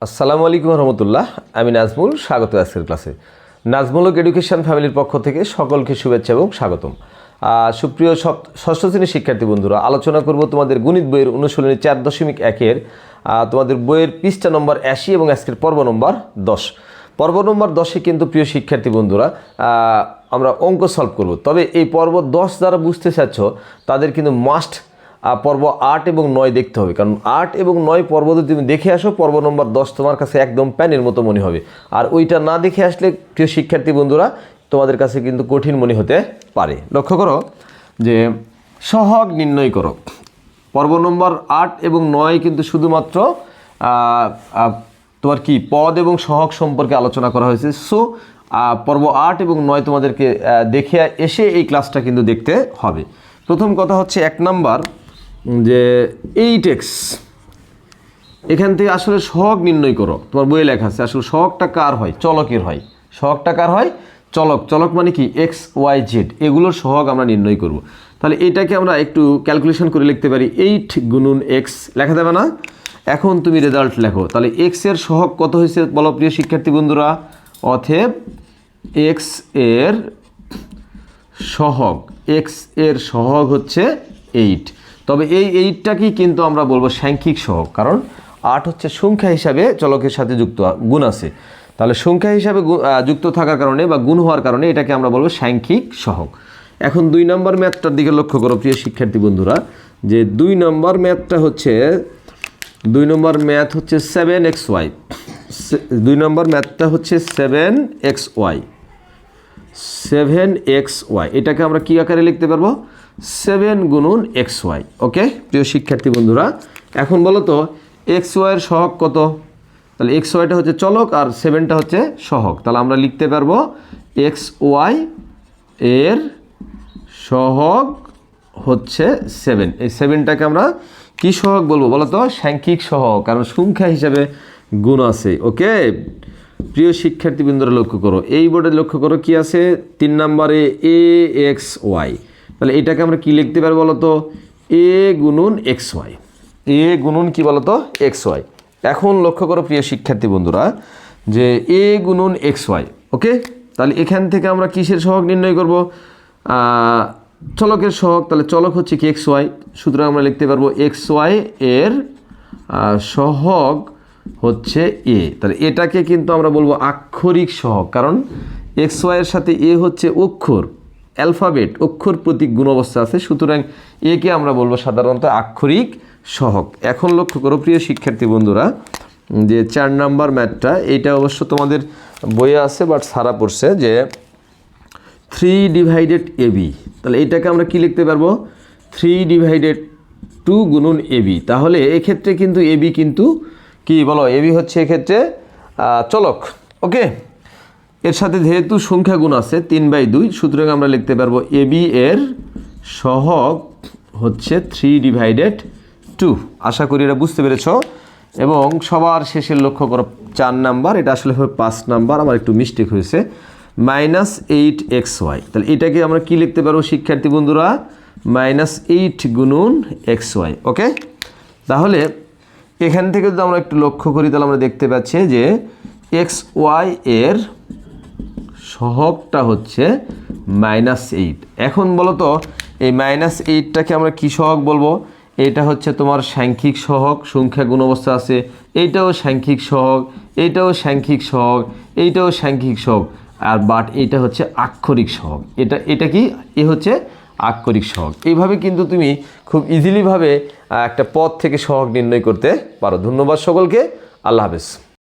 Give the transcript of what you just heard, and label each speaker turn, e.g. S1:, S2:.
S1: আসসালামু আলাইকুম রহমতুল্লাহ, আমি নাজমুল, স্বাগত আজকের ক্লাসে। নাজমুলক এডুকেশন ফ্যামিলির পক্ষ থেকে সকলকে শুভেচ্ছা এবং স্বাগতম। সুপ্রিয় সপ- ষষ্ঠ শ্রেণির শিক্ষার্থী বন্ধুরা, আলোচনা করব তোমাদের গণিত বইয়ের অনুশীলনী চার দশমিক একের। তোমাদের বইয়ের পৃষ্ঠা নম্বর আশি এবং আজকের পর্ব নম্বর দশ। পর্ব নম্বর দশে কিন্তু প্রিয় শিক্ষার্থী বন্ধুরা আমরা অঙ্ক সলভ করব। তবে এই পর্ব দশ যারা বুঝতে চাচ্ছ, তাদের কিন্তু মাস্ট পর্ব আট এবং নয় দেখতে হবে। কারণ আট এবং নয় পর্ব যদি তুমি দেখে আসো, পর্ব নম্বর দশ তোমার কাছে একদম প্যানের মতো মনে হবে। আর ওইটা না দেখে আসলে প্রিয় শিক্ষার্থী বন্ধুরা, তোমাদের কাছে কিন্তু কঠিন মনে হতে পারে। লক্ষ্য করো যে সহগ নির্ণয় করো। পর্ব নম্বর আট এবং নয় কিন্তু শুধুমাত্র তোমার কি পদ এবং সহগ সম্পর্কে আলোচনা করা হয়েছে। সো পর্ব আট এবং নয় তোমাদেরকে দেখে এসে এই ক্লাসটা কিন্তু দেখতে হবে। প্রথম কথা হচ্ছে এক নাম্বার যে এইট এক্স এখান থেকে আসলে সহগ নির্ণয় করো। তোমার বইয়ে লেখা আছে, আসলে সহগটা কার হয়? চলকের হয়। সহগটা কার হয়? চলক। চলক মানে কি? এক্স ওয়াই জেড এগুলোর সহগ আমরা নির্ণয় করব। তাহলে এটাকে আমরা একটু ক্যালকুলেশন করে লিখতে পারি এইট গুনুন এক্স লেখা যাবে না? এখন তুমি রেজাল্ট লেখো। তাহলে এক্সের সহগ কত হয়েছে বলো প্রিয় শিক্ষার্থী বন্ধুরা? অথেব এক্সের সহগ এক্সের সহগ হচ্ছে এইট তবে এই এইটটাকেই কিন্তু আমরা বলব সাংখ্যিক সহগ কারণ আট হচ্ছে সংখ্যা হিসাবে চলকের সাথে যুক্ত, গুণ আছে। তাহলে সংখ্যা হিসাবে যুক্ত থাকার কারণে বা গুণ হওয়ার কারণে এটাকে আমরা বলব সাংখ্যিক সহগ এখন দুই নম্বর ম্যাথটার দিকে লক্ষ্য করো, প্রিয় শিক্ষার্থী বন্ধুরা, যে দুই নম্বর ম্যাথটা হচ্ছে, দুই নম্বর ম্যাথ হচ্ছে সেভেন এক্স ওয়াই দুই নম্বর ম্যাথটা হচ্ছে seven X Y seven X Y এটাকে আমরা কী আকারে লিখতে পারব? সেভেন গুণুন এক্স ওয়াই ওকে? প্রিয় শিক্ষার্থী বন্ধুরা, এখন বলো তো এক্স ওয়াইয়ের সহগ কত? তাহলে এক্স ওয়াইটা হচ্ছে চলক আর সেভেনটা হচ্ছে সহগ। তাহলে আমরা লিখতে পারব এক্স ওয়াই এর সহগ হচ্ছে সেভেন এই সেভেনটাকে আমরা কী সহগ বলব বলো তো? সাংখ্যিক সহগ, কারণ সংখ্যা হিসাবে গুণ আছে ওকে? প্রিয় শিক্ষার্থীবৃন্দরা লক্ষ্য করো, এই বোর্ডে লক্ষ্য করো কি আছে? তিন নম্বরে এ, এক্স, ওয়াই। তাহলে এটাকে আমরা কি লিখতে পারব বলো তো এ গুণুন এক্স, ওয়াই। এ গুণুন কি বলো তো এক্স, ওয়াই। এখন লক্ষ্য করো প্রিয় শিক্ষার্থী বন্ধুরা যে এ গুণুন এক্স, ওয়াই, ওকে? তাহলে এখান থেকে আমরা কিসের সহগ নির্ণয় করব? চলকের সহগ। তাহলে চলক হচ্ছে কি এক্স, ওয়াই? সুতরাং আমরা লিখতে পারব এক্স, ওয়াই এর সহগ হচ্ছে এ তাহলে এটাকে কিন্তু আমরা বলব আক্ষরিক সহগ, কারণ এক্স ওয়াইয়ের সাথে এ হচ্ছে অক্ষর অ্যালফাবেট অক্ষর প্রতীক গুণ অবস্থা আছে। সুতরাং একে আমরা বলব সাধারণত আক্ষরিক সহগ। এখন লক্ষ্য করো, প্রিয় শিক্ষার্থী বন্ধুরা, যে চার নাম্বার ম্যাথটা, এইটা অবশ্য তোমাদের বইয়ে আছে বাট সারা পড়ছে, যে থ্রি ডিভাইডেড এবি তাহলে এটাকে আমরা কি লিখতে পারব? থ্রি ডিভাইডেড টু গুণুন এবি তাহলে এক্ষেত্রে কিন্তু এবি কিন্তু কি বলো এবি হচ্ছে এক্ষেত্রে চলক। ওকে? এর সাথে যেহেতু সংখ্যা গুণ আছে, তিন বাই দুই, সুতরাং আমরা লিখতে পারব এবি এর সহগ হচ্ছে থ্রি ডিভাইডেড টু আশা করি এটা বুঝতে পেরেছ। এবং সবার শেষের লক্ষ্য করো, চার নাম্বার, এটা আসলে হবে পাঁচ নাম্বার, আমার একটু মিস্টেক হয়েছে। মাইনাস এইট এক্স ওয়াই তাহলে এটাকে আমরা কি লিখতে পারব, শিক্ষার্থী বন্ধুরা? মাইনাস এইট গুণুন এক্স ওয়াই ওকে তাহলে এখান থেকে যদি আমরা একটু লক্ষ্য করি, তাহলে আমরা দেখতে পাচ্ছি যে এক্স ওয়াই এর সহগটা হচ্ছে মাইনাস এইট এখন বলো তো এই মাইনাস এইটটাকে আমরা কী সহগ বলব? এটা হচ্ছে তোমার সাংখ্যিক সহগ, সংখ্যা গুণ অবস্থা আছে। এইটাও সাংখ্যিক সহগ এইটাও সাংখ্যিক সহগ এইটাও সাংখ্যিক সহগ। আর বাট এটা হচ্ছে আক্ষরিক সহগ। এটা এটা কি? এ হচ্ছে আক্ষরিক সহগ। এইভাবে কিন্তু তুমি খুব ইজিলিভাবে একটা পথ থেকে সহগ নির্ণয় করতে পারো। ধন্যবাদ সকলকে। আল্লাহ হাফেজ।